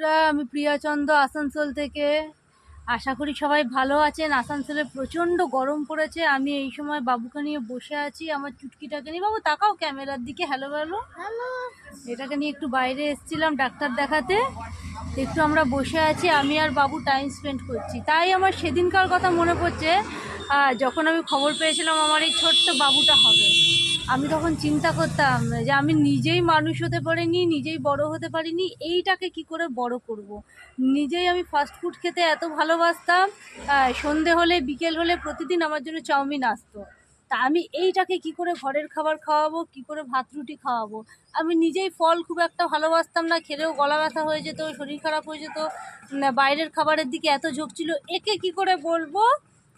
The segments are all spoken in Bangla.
বন্ধুরা আমি প্রিয়াচন্দ আসানসোল থেকে। আশা করি সবাই ভালো আছেন। আসানসোলে প্রচণ্ড গরম পড়েছে। আমি এই সময় বাবুকে নিয়ে বসে আছি। আমার চুটকিটাকে নিয়ে। বাবু তাকাও ক্যামেরার দিকে। হ্যালো হ্যালো এটাকে নিয়ে একটু বাইরে এসেছিলাম ডাক্তার দেখাতে। একটু আমরা বসে আছি। আমি আর বাবু টাইম স্পেন্ড করছি। তাই আমার সেদিনকার কথা মনে পড়ছে। যখন আমি খবর পেয়েছিলাম আমার এই ছোট্ট বাবুটা হবে। আমি তখন চিন্তা করতাম যে আমি নিজেই মানুষ হতে পারিনি, নিজেই বড় হতে পারিনি, এইটাকে কি করে বড় করব। নিজেই আমি ফাস্ট ফুড খেতে এত ভালোবাসতাম সন্ধে হলে, বিকেল হলে প্রতিদিন আমার জন্য চাউমিন আসতো তা আমি এইটাকে কি করে ঘরের খাবার খাওয়াবো, কি করে ভাত রুটি খাওয়াবো আমি নিজেই ফল খুব একটা ভালোবাসতাম না, খেলেও গলা ব্যথা হয়ে যেত, শরীর খারাপ হয়ে যেত বাইরের খাবারের দিকে এত ঝোঁক ছিল, একে কি করে বলব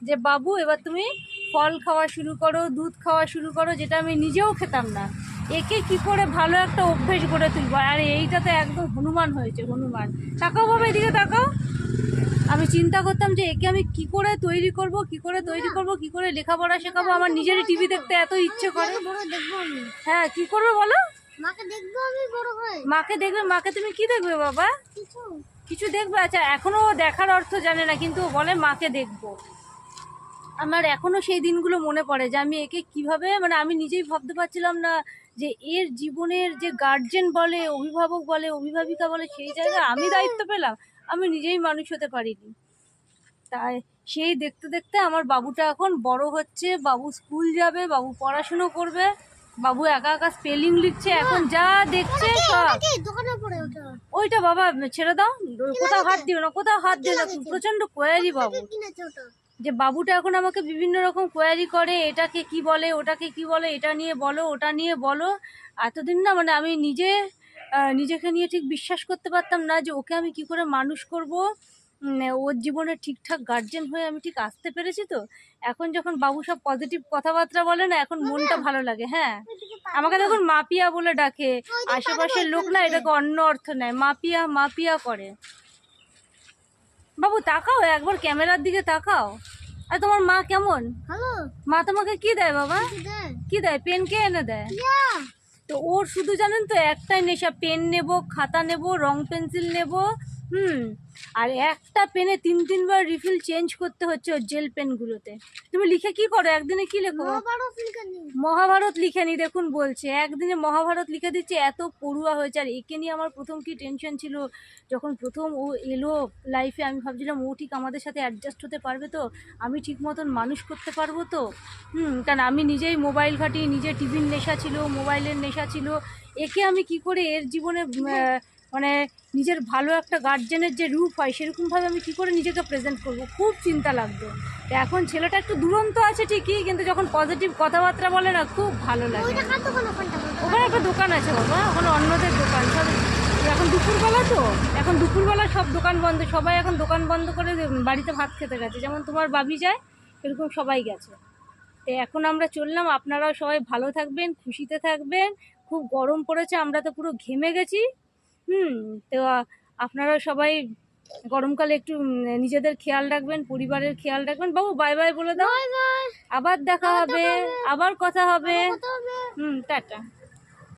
যে, বাবু, এবার তুমি ফল খাওয়া শুরু করো দুধ খাওয়া শুরু করো যেটা আমি নিজেও খেতাম না। একে কি করে ভালো একটা অভ্যেস গড়ে তুলবো? আর এইটা তো একদম হনুমান হয়েছে হনুমান। তাকাও বাবা এদিকে তাকাও। আমি চিন্তা করতাম যে একে আমি কি করে তৈরি করব কি করে তৈরি করব কি করে লেখাপড়া শেখাবো? আমার নিজেরই টিভি দেখতে এত ইচ্ছে করে। হ্যাঁ কি করবে বলো? মাকে দেখব আমি বড় হয়ে। মাকে দেখবে মাকে তুমি কি দেখবে বাবা? কিছু। কিছু দেখবে? আচ্ছা এখনও দেখার অর্থ জানে না কিন্তু বলে মাকে দেখব। আমার এখনও সেই দিনগুলো মনে পড়ে যে আমি একে কীভাবে মানে আমি নিজেই ভাবতে পারছিলাম না যে এর জীবনের যে গার্জেন বলে অভিভাবক বলে অভিভাবিকা বলে সেই জায়গায় আমি দায়িত্ব পেলাম আমি নিজেই মানুষ হতে পারিনি। তাই সেই দেখতে দেখতে আমার বাবুটা এখন বড় হচ্ছে বাবু স্কুল যাবে বাবু পড়াশুনো করবে বাবু একা একা স্পেলিং লিখছে এখন যা দেখছে সব। ওইটা বাবা ছেড়ে দাও কোথাও হাত দিও না কোথাও হাত দিও না প্রচণ্ড কোয়ারি বাবু যে বাবুটা এখন আমাকে বিভিন্ন রকম কোয়ারি করে এটাকে কি বলে ওটাকে কি বলে এটা নিয়ে বলো ওটা নিয়ে বলো। এতদিন না মানে আমি নিজে নিজেকে নিয়ে ঠিক বিশ্বাস করতে পারতাম না যে ওকে আমি কি করে মানুষ করব। ওর জীবনে ঠিকঠাক গার্জেন হয়ে আমি ঠিক আসতে পেরেছি তো। এখন যখন বাবু সব পজিটিভ কথাবার্তা বলে না এখন মনটা ভালো লাগে হ্যাঁ। আমাকে দেখুন মাপিয়া বলে ডাকে। আশেপাশের লোক না এটাকে অন্য অর্থ নেয় মাপিয়া মাপিয়া করে। বাবু তাকাও একবার ক্যামেরার দিকে তাকাও। আর তোমার মা কেমন? মা তোমাকে কি দেয় বাবা? কি দেয়? পেন কে এনে দেয়? তো ওর শুধু জানেন তো একটাই নেশা পেন নেব খাতা নেব রং পেন্সিল নেব হুম। আর একটা পেনে তিন তিনবার রিফিল চেঞ্জ করতে হচ্ছে ওর জেল পেনগুলোতে তুমি লিখে কি করো? একদিনে কি লেখো? মহাভারত লিখে নি দেখুন বলছে। একদিনে মহাভারত লিখে দিচ্ছে এত পড়ুয়া হয়েছে। আর একে নিয়ে আমার প্রথম কি টেনশন ছিল? যখন প্রথম ও এলো লাইফে আমি ভাবছিলাম ও ঠিক আমাদের সাথে অ্যাডজাস্ট হতে পারবে তো? আমি ঠিক মতন মানুষ করতে পারব তো? হুম কারণ আমি নিজেই মোবাইল ঘাঁটি নিজে টিভির নেশা ছিল মোবাইলের নেশা ছিল। একে আমি কি করে এর জীবনে মানে নিজের ভালো একটা গার্জেনের যে রূপ হয় সেরকমভাবে আমি কি করে নিজেকে প্রেজেন্ট করব? খুব চিন্তা লাগতো। তো এখন ছেলেটা একটু দুরন্ত আছে ঠিকই কিন্তু যখন পজিটিভ কথাবার্তা বলে না খুব ভালো লাগে। ওখানে একটা দোকান আছে বাবা ওখানে অন্যদের দোকান। সব এখন দুপুরবেলা তো? এখন দুপুরবেলা সব দোকান বন্ধ সবাই এখন দোকান বন্ধ করে বাড়িতে ভাত খেতে গেছে। যেমন তোমার বাবি যায় এরকম সবাই গেছে। তো এখন আমরা চললাম আপনারাও সবাই ভালো থাকবেন খুশিতে থাকবেন। খুব গরম পড়েছে আমরা তো পুরো ঘেমে গেছি। হুম তো আপনারা সবাই গরমকালে একটু নিজেদের খেয়াল রাখবেন পরিবারের খেয়াল রাখবেন। বাবু বাই বাই বলে দাও। আবার দেখা হবে। আবার কথা হবে। হবে। হুম টাটা।